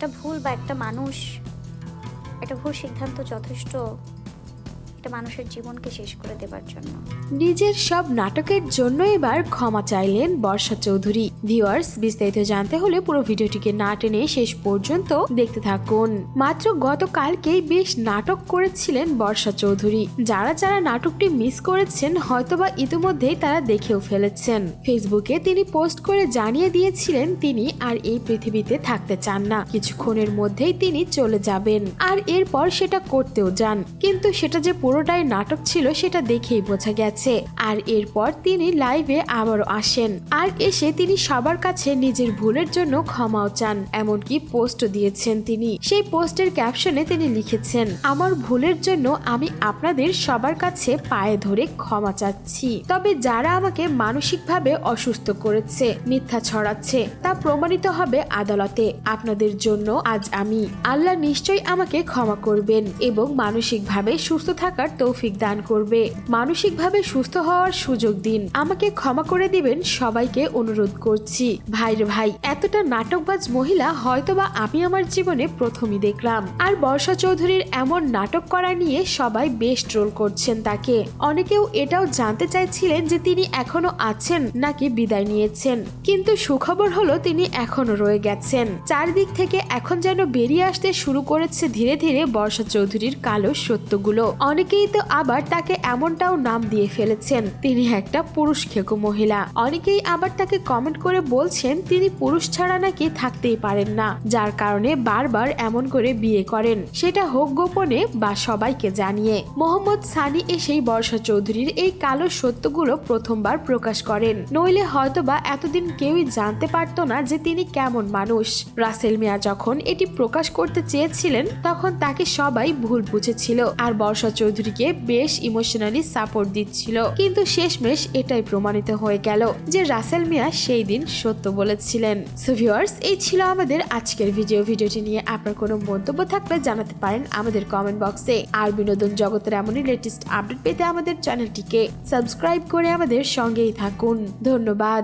একটা ভুল বা একটা মানুষ একটা ভুল সিদ্ধান্ত যথেষ্ট একটা মানুষের জীবনকে শেষ করে দেবার জন্য। নিজের সব নাটকের জন্য এবার ক্ষমা চাইলেন বর্ষা চৌধুরী। ভিউয়ার্স, বিস্তারিত জানতে হলে পুরো ভিডিওটিকে না টেনে শেষ পর্যন্ত দেখতে থাকুন। মাত্র গতকালকেই বেশ নাটক করেছিলেন বর্ষা চৌধুরী। যারা যারা নাটকটি মিস করেছেন, হয়তোবা ইতিমধ্যেই তারা দেখেও ফেলেছেন। ফেসবুকে তিনি পোস্ট করে জানিয়ে দিয়েছিলেন তিনি আর এই পৃথিবীতে থাকতে চান না। কিছুক্ষণের মধ্যেই তিনি চলে যাবেন। আর এরপর সেটা করতেও যান। কিন্তু সেটা যে পুরোটাই নাটক ছিল সেটা দেখেই বোঝা গেছে। আর এরপর তিনি লাইভে আবারও আসেন। আর এসে তিনি সবার কাছে নিজের ভুলের জন্য ক্ষমাও চান, এমনকি পোস্টও দিয়েছেন তিনি। সেই পোস্টের ক্যাপশনে তিনি লিখেছেন, আমার ভুলের জন্য আমি আপনাদের সবার কাছে পায়ে ধরে ক্ষমা চাচ্ছি। তবে যারা আমাকে মানসিকভাবে অসুস্থ করেছে, মিথ্যা ছড়াচ্ছে, তা প্রমাণিত হবে আদালতে। আপনাদের জন্য আজ আমি। আল্লাহ নিশ্চয়ই আমাকে ক্ষমা করবেন এবং মানসিকভাবে সুস্থ থাকার তৌফিক দান করবে। মানসিকভাবে সুস্থ হওয়ার সুযোগ দিন। আমাকে ক্ষমা করে দিবেন সবাইকে অনুরোধ করছি। ভাইরে ভাই, এতটা নাটকবাজ মহিলা হয়তোবা আমি আমার জীবনে প্রথমই দেখলাম। আর বর্ষা চৌধুরীর এমন নাটক করা নিয়ে সবাই বেশ ট্রোল করছেন তাকে। অনেকেও এটাও জানতে চাইছিলেন যে তিনি এখনও আছেন নাকি বিদায় নিয়েছেন। কিন্তু সুখবর হলো তিনি এখনও রয়ে গেছেন। চারদিক থেকে এখন যেন বেরিয়ে আসতে শুরু করেছে ধীরে ধীরে বর্ষা চৌধুরীর কালো সত্যগুলো। অনেকেই তো আবার তাকে এমনটাও নাম দিয়ে ফেলেছেন। তিনি একটা পুরুষ খেকো মহিলা। অনেকেই আবার তাকে কমেন্ট করে বলছেন, তিনি পুরুষ ছাড়া নাকি থাকতেই পারেন না, যার কারণে বারবার এমন করে বিয়ে করেন। সেটা হোক গোপনে বা সবাইকে জানিয়ে। মোহাম্মদ সানি এসেই বর্ষা চৌধুরীর এই কালো সত্যগুলো প্রথমবার প্রকাশ করেন। নইলে হয়তোবা এতদিন কেউই জানতে পারতো না যে তিনি কেমন মানুষ। রাসেল মিয়া যখন এটি প্রকাশ করতে চেয়েছিলেন, তখন তাকে সবাই ভুল বুঝেছিল। আর বর্ষা চৌধুরীকে বেশ ইমোশনালি সাপোর্ট দিচ্ছিল। কিন্তু শেষমেশ এটাই প্রমাণিত হয়ে গেল যে রাসেল মিয়া সেই দিন সত্য বলেছিলেন। সো ভিউয়ার্স এই ছিল আমাদের আজকের ভিডিও ভিডিওটি নিয়ে আপনার কোনো মন্তব্য থাকলে জানাতে পারেন আমাদের কমেন্ট বক্সে আর বিনোদন জগতের এমনই লেটেস্ট আপডেট পেতে আমাদের চ্যানেলটিকে সাবস্ক্রাইব করে আমাদের সঙ্গেই থাকুন। ধন্যবাদ।